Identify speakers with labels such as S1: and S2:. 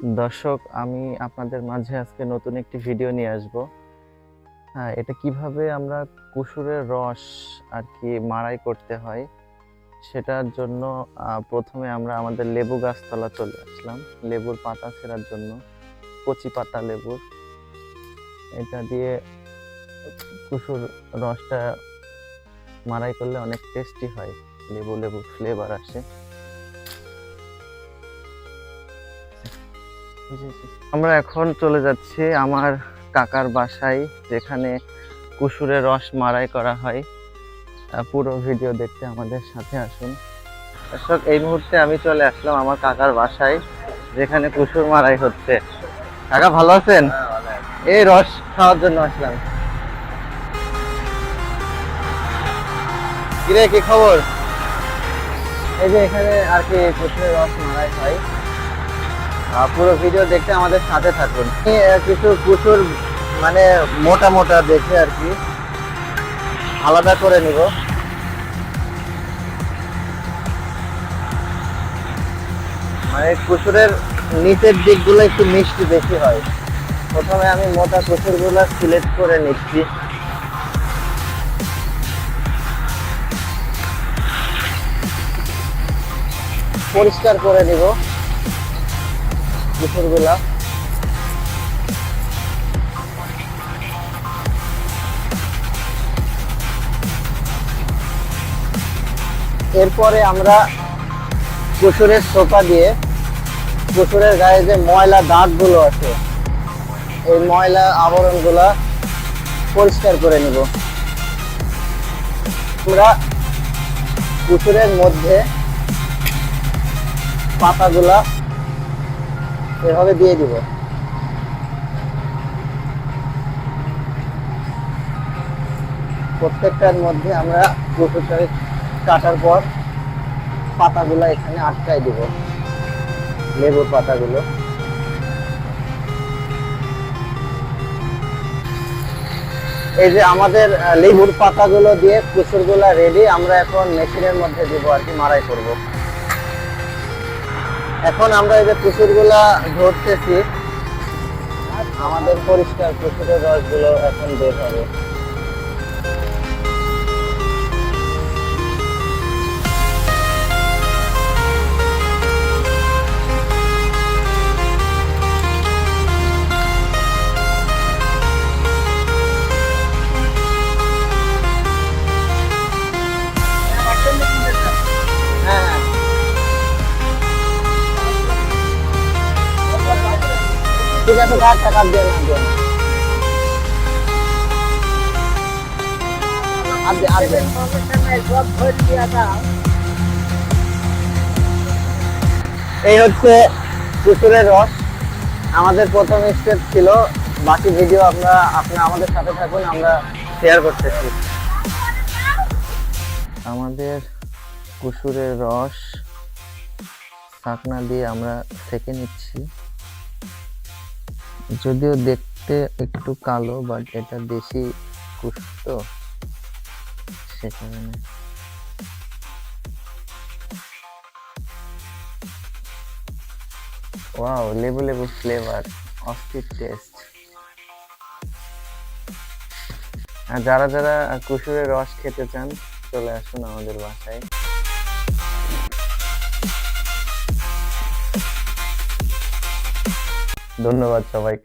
S1: দর্শক, আমি আপনাদের মাঝে আজকে নতুন একটি ভিডিও নিয়ে আসব। হ্যাঁ এটা কীভাবে আমরা কুসুরের রস আর কি মাড়াই করতে হয় সেটার জন্য প্রথমে আমরা আমাদের লেবু গাছতলা চলে আসলাম। লেবুর পাতা ছেঁড়ার জন্য, কচি পাতা লেবুর এটা দিয়ে কুসুর রসটা মাড়াই করলে অনেক টেস্টি হয়। লেবু লেবু ফ্লেভার আসে। আমরা এখন চলে যাচ্ছি আমার কাকার বাসায় যেখানে কুসুরের রস মাড়াই করা হয়। পুরো ভিডিও দেখতে আমাদের সাথে আসুন। দর্শক এই মুহূর্তে আমি চলে আসলাম আমার কাকার বাসায় যেখানে কুসুর মাড়াই হচ্ছে। কাকা ভালো আছেন? এই রস খাওয়ার জন্য আসলাম। কিরে কি খবর? এই যে এখানে আর কি কুসুরের রস মারাই হয়। পুরো ভিডিও দেখতে আমাদের সাথে থাকুন। কিছু কুসুর মানে মোটা মোটা দেখে আর কি আলাদা করে নিব। মানে কুসুরের নিচের দিকগুলো একটু মিষ্টি বেশি হয়। প্রথমে আমি মোটা কুসুরগুলো সিলেক্ট করে নিচ্ছি। পরিষ্কার করে নিব। কুসুরগুলা এরপরে আমরা কুসুরের সোপা দিয়ে কুসুরের গায়ে যে ময়লা দাগগুলো আছে, এই ময়লা আবরণগুলা পরিষ্কার করে নিব। আমরা কুসুরের মধ্যে পাতাগুলা এভাবে দিয়ে দিব। প্রত্যেকটার মধ্যে আমরা কুকুরটাকে কাটার পর পাতাগুলো এখানে আটকাই দিব, লেবুর পাতাগুলো। এই যে আমাদের লেবুর পাতাগুলো দিয়ে কুসুরগুলা রেডি আমরা এখন মেশিনের মধ্যে দিব আর কি মারাই করব। এখন আমরা এই যে পুকুরগুলা ধরতেছি আমাদের পরিষ্কার পুকুরের রসগুলো এখন বের হবে। ঠিক আছে কাজ টাকা দিয়ে না দিয়ে এই হচ্ছে কুসুরের রস। আমাদের প্রথম স্টেপ ছিল, বাকি ভিডিও আমরা আপনারা আমাদের সাথে থাকুন, আমরা শেয়ার করতেছি। আমাদের কুসুরের রস, শাকনা দিয়ে আমরা সেকে নিচ্ছি। যদিও দেখতে একটু কালো বাট এটা দেশি তো সে কারণে ওয়াও লেবু লেবু ফ্লেভার অস্থির টেস্ট আর যারা যারা কুসুরের রস খেতে চান, চলে আসুন আমাদের বাসায়। ধন্যবাদ সবাইকে।